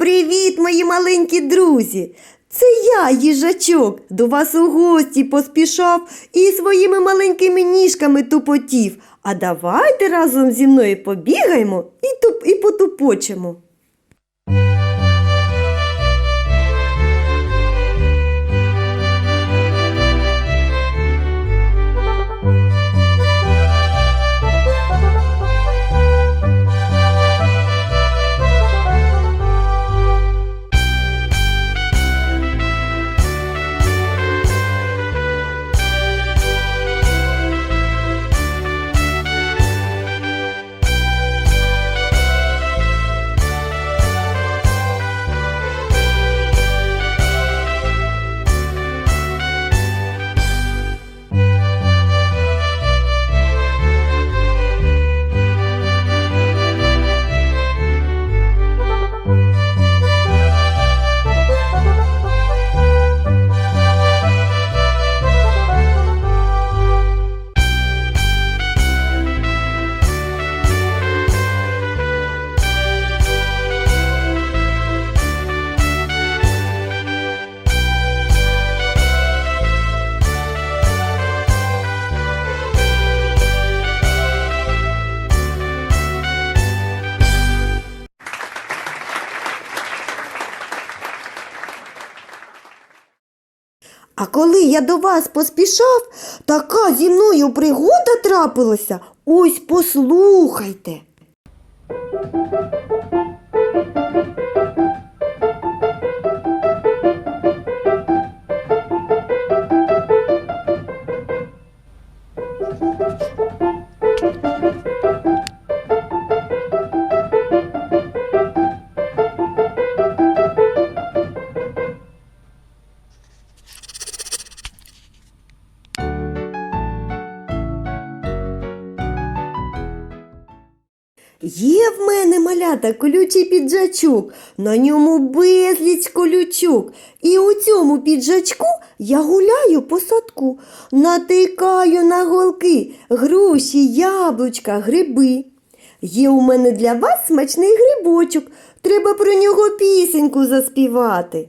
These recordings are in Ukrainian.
Привіт, мої маленькі друзі! Це я, їжачок, до вас у гості поспішав і своїми маленькими ніжками тупотів. А давайте разом зі мною побігаємо і, туп, і потупочемо. А коли я до вас поспішав, така зі мною пригода трапилася. Ось послухайте. Є в мене малята колючий піджачок, на ньому безліч колючок. І у цьому піджачку я гуляю по садку, натикаю на голки, груші, яблучка, гриби. Є у мене для вас смачний грибочок, треба про нього пісеньку заспівати.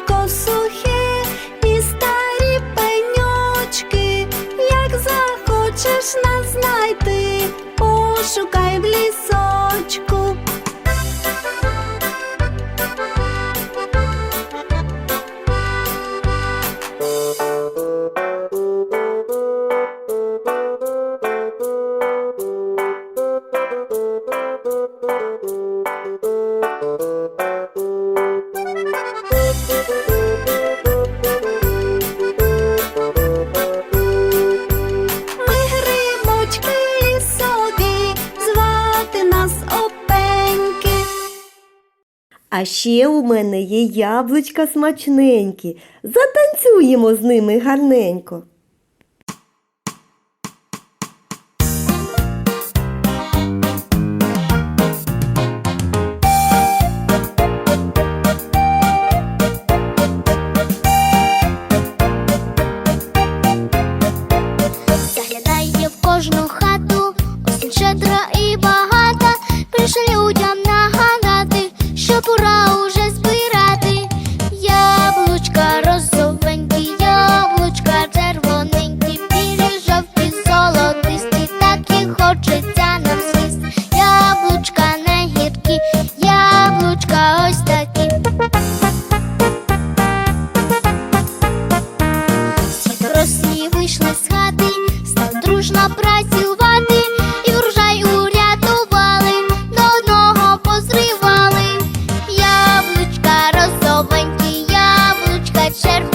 aşk olsun. А ще у мене є яблучка смачненькі. Затанцюємо з ними гарненько. Вийшли з хати, став дружно працювати, і врожай урятували, до одного позривали. Яблучка розовенькі, яблучка червоненькі,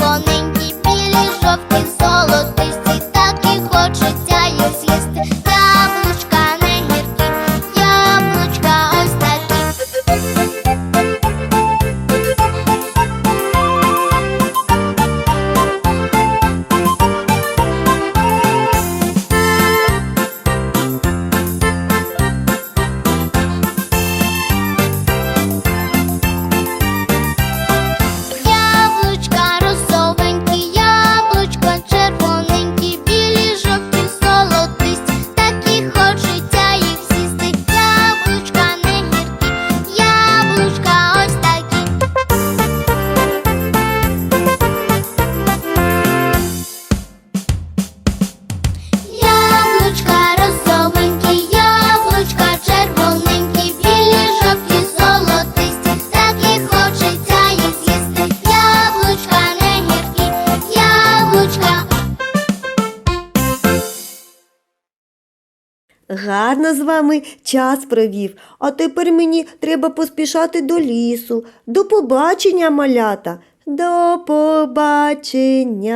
Гарно з вами час провів, а тепер мені треба поспішати до лісу. До побачення, малята. До побачення.